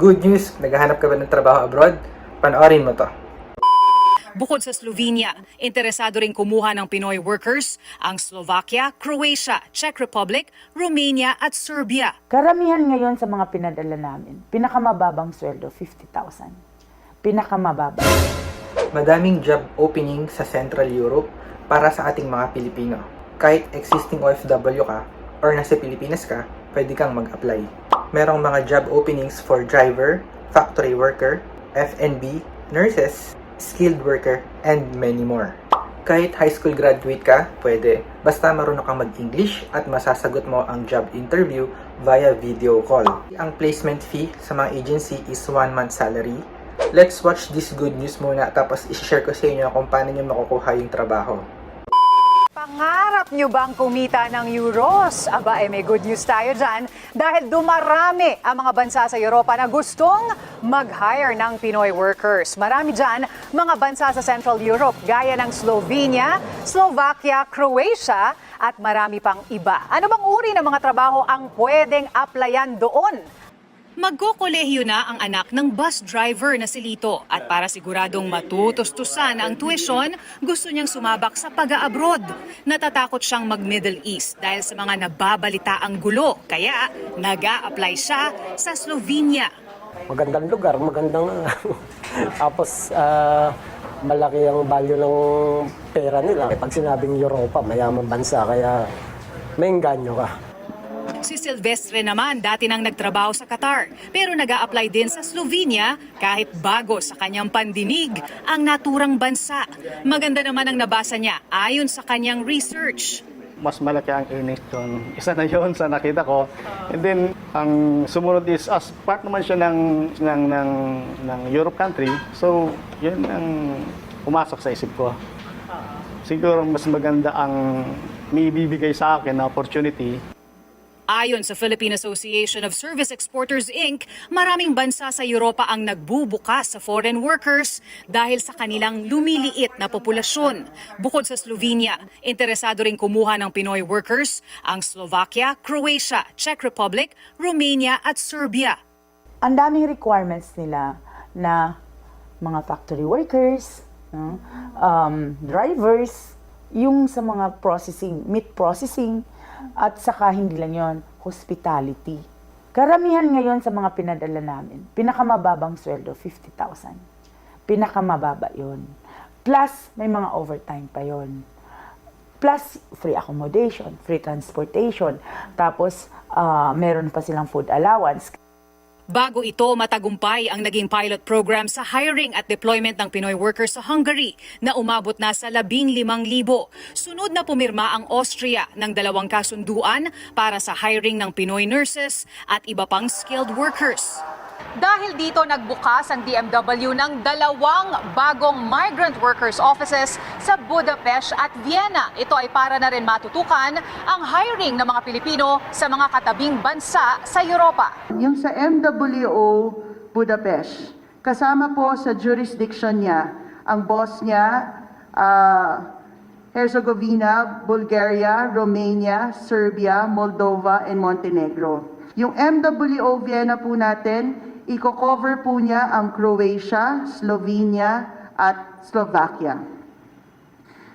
Good news, naghahanap ka ba ng trabaho abroad? Panoorin mo to. Bukod sa Slovenia, interesado rin kumuha ng Pinoy workers ang Slovakia, Croatia, Czech Republic, Romania at Serbia. Karamihan ngayon sa mga pinadala namin, pinakamababang sweldo, 50,000. Pinakamababa. Madaming job opening sa Central Europe para sa ating mga Pilipino. Kahit existing OFW ka or nasa Pilipinas ka, pwede kang mag-apply. Merong mga job openings for driver, factory worker, F&B, nurses, skilled worker, and many more. Kahit high school graduate ka, pwede. Basta marunong kang mag-English at masasagot mo ang job interview via video call. Ang placement fee sa mga agency is one month salary. Let's watch this good news muna tapos isi-share ko sa inyo kung paano nyo makukuha yung trabaho. Pangarap nyo bang kumita ng euros? Aba, eh, may good news tayo dyan dahil dumarami ang mga bansa sa Europa na gustong mag-hire ng Pinoy workers. Marami dyan mga bansa sa Central Europe gaya ng Slovenia, Slovakia, Croatia at marami pang iba. Ano bang uri ng mga trabaho ang pwedeng applyan doon? Magkokolehiyo na ang anak ng bus driver na si Lito at para siguradong matutustusan ang tuition, gusto niyang sumabak sa pag-abroad. Natatakot siyang mag-Middle East dahil sa mga nababalita ang gulo, kaya nag apply siya sa Slovenia. magandang lugar, magandang tapos ah, malaki ang value ng pera nila. Pag sinabing Europa, mayamang bansa, kaya may engganyo ka. Si Silvestre naman dati nang nagtrabaho sa Qatar pero nag apply din sa Slovenia kahit bago sa kanyang pandinig ang naturang bansa. Maganda naman ang nabasa niya ayon sa kanyang research. mas malaki ang earnings doon. Isa na yon sa nakita ko. And then, ang sumunod is, as part naman siya ng, ng, ng, ng Europe country, so, yun ang pumasok sa isip ko. Siguro mas maganda ang may bibigay sa akin na opportunity Ayon sa Philippine Association of Service Exporters Inc., maraming bansa sa Europa ang nagbubukas sa foreign workers dahil sa kanilang lumiliit na populasyon. Bukod sa Slovenia, interesado rin kumuha ng Pinoy workers ang Slovakia, Croatia, Czech Republic, Romania at Serbia. Ang daming requirements nila na mga factory workers, um, drivers, yung sa mga processing, meat processing, at saka hindi lang yon hospitality. Karamihan ngayon sa mga pinadala namin, pinakamababang sweldo, 50,000. Pinakamababa yon. Plus, may mga overtime pa yon. Plus, free accommodation, free transportation. Tapos, ah, meron pa silang food allowance. Bago ito, matagumpay ang naging pilot program sa hiring at deployment ng Pinoy workers sa Hungary na umabot na sa 15,000. Sunod na pumirma ang Austria ng dalawang kasunduan para sa hiring ng Pinoy nurses at iba pang skilled workers. Dahil dito nagbukas ang DMW ng dalawang bagong migrant workers offices sa Budapest at Vienna. Ito ay para na rin matutukan ang hiring ng mga Pilipino sa mga katabing bansa sa Europa. Yung sa MWO Budapest, kasama po sa jurisdiction niya ang boss niya, ah, Herzegovina, Bulgaria, Romania, Serbia, Moldova, and Montenegro. Yung MWO Vienna po natin, i-cover po niya ang Croatia, Slovenia, at Slovakia.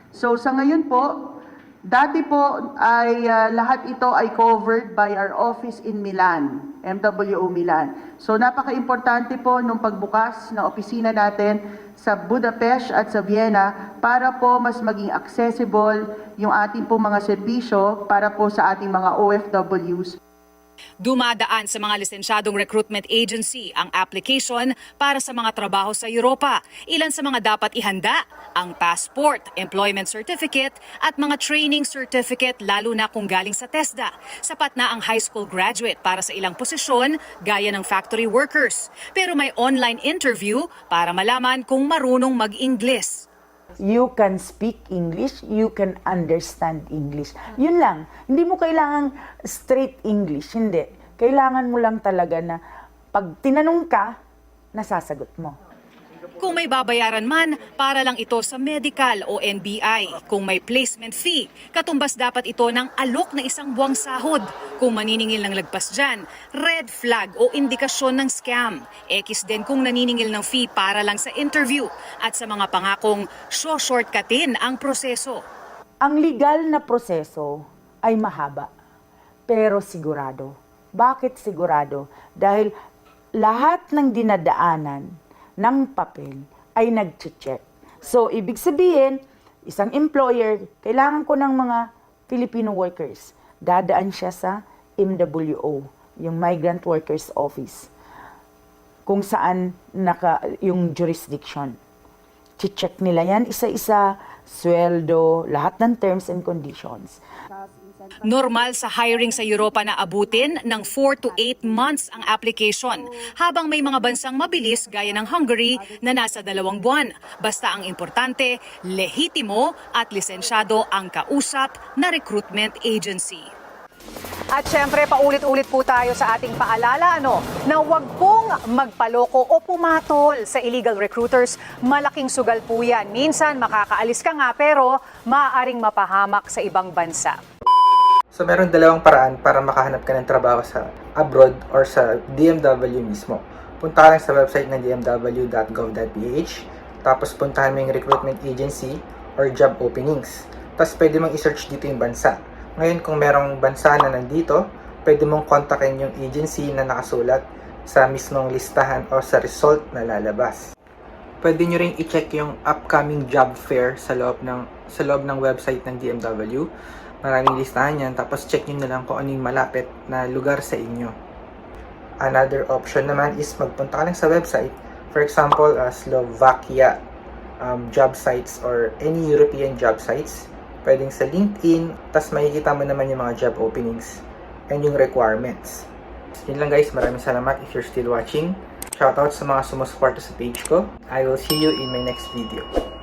So sa ngayon po, dati po ay ah, lahat ito ay covered by our office in Milan, MWO Milan. So napaka-importante po nung pagbukas ng opisina natin sa Budapest at sa Vienna para po mas maging accessible yung ating po mga serbisyo para po sa ating mga OFWs. Dumadaan sa mga lisensyadong recruitment agency ang application para sa mga trabaho sa Europa. Ilan sa mga dapat ihanda? Ang passport, employment certificate at mga training certificate lalo na kung galing sa TESDA. Sapat na ang high school graduate para sa ilang posisyon gaya ng factory workers. Pero may online interview para malaman kung marunong mag-Ingles. You can speak English, you can understand English. Yun lang. Hindi mo kailangan straight English, hindi. Kailangan mo lang talaga na pag tinanong ka, nasasagot mo. Kung may babayaran man, para lang ito sa medical o NBI. Kung may placement fee, katumbas dapat ito ng alok na isang buwang sahod. Kung maniningil ng lagpas dyan, red flag o indikasyon ng scam. Ekis din kung naniningil ng fee para lang sa interview at sa mga pangakong shortcutin ang proseso. Ang legal na proseso ay mahaba, pero sigurado. Bakit sigurado? Dahil lahat ng dinadaanan ng papel ay nag-check. So, ibig sabihin, isang employer, kailangan ko ng mga Filipino workers. Dadaan siya sa MWO, yung Migrant Workers Office, kung saan naka, yung jurisdiction check nila yan isa-isa, sweldo, lahat ng terms and conditions. Normal sa hiring sa Europa na abutin ng 4 to 8 months ang application, habang may mga bansang mabilis gaya ng Hungary na nasa dalawang buwan. Basta ang importante, lehitimo at lisensyado ang kausap na recruitment agency. At syempre, paulit-ulit po tayo sa ating paalala ano, na huwag pong magpaloko o pumatol sa illegal recruiters. Malaking sugal po yan. Minsan makakaalis ka nga pero maaaring mapahamak sa ibang bansa. So meron dalawang paraan para makahanap ka ng trabaho sa abroad or sa DMW mismo. Punta lang sa website ng dmw.gov.ph tapos puntahan mo yung recruitment agency or job openings. Tapos pwede mong i-search dito yung bansa. Ngayon kung merong bansa na nandito, pwede mong kontakin yung agency na nakasulat sa mismong listahan o sa result na lalabas. Pwede nyo rin i-check yung upcoming job fair sa loob ng sa loob ng website ng DMW. Maraming listahan yan. Tapos check nyo na lang kung ano yung malapit na lugar sa inyo. Another option naman is magpunta ka lang sa website. For example, uh, Slovakia um, job sites or any European job sites. Pwedeng sa LinkedIn. Tapos makikita mo naman yung mga job openings and yung requirements. Yun lang guys. Maraming salamat if you're still watching. Shoutout sa mga sumusuporta sa page ko. I will see you in my next video.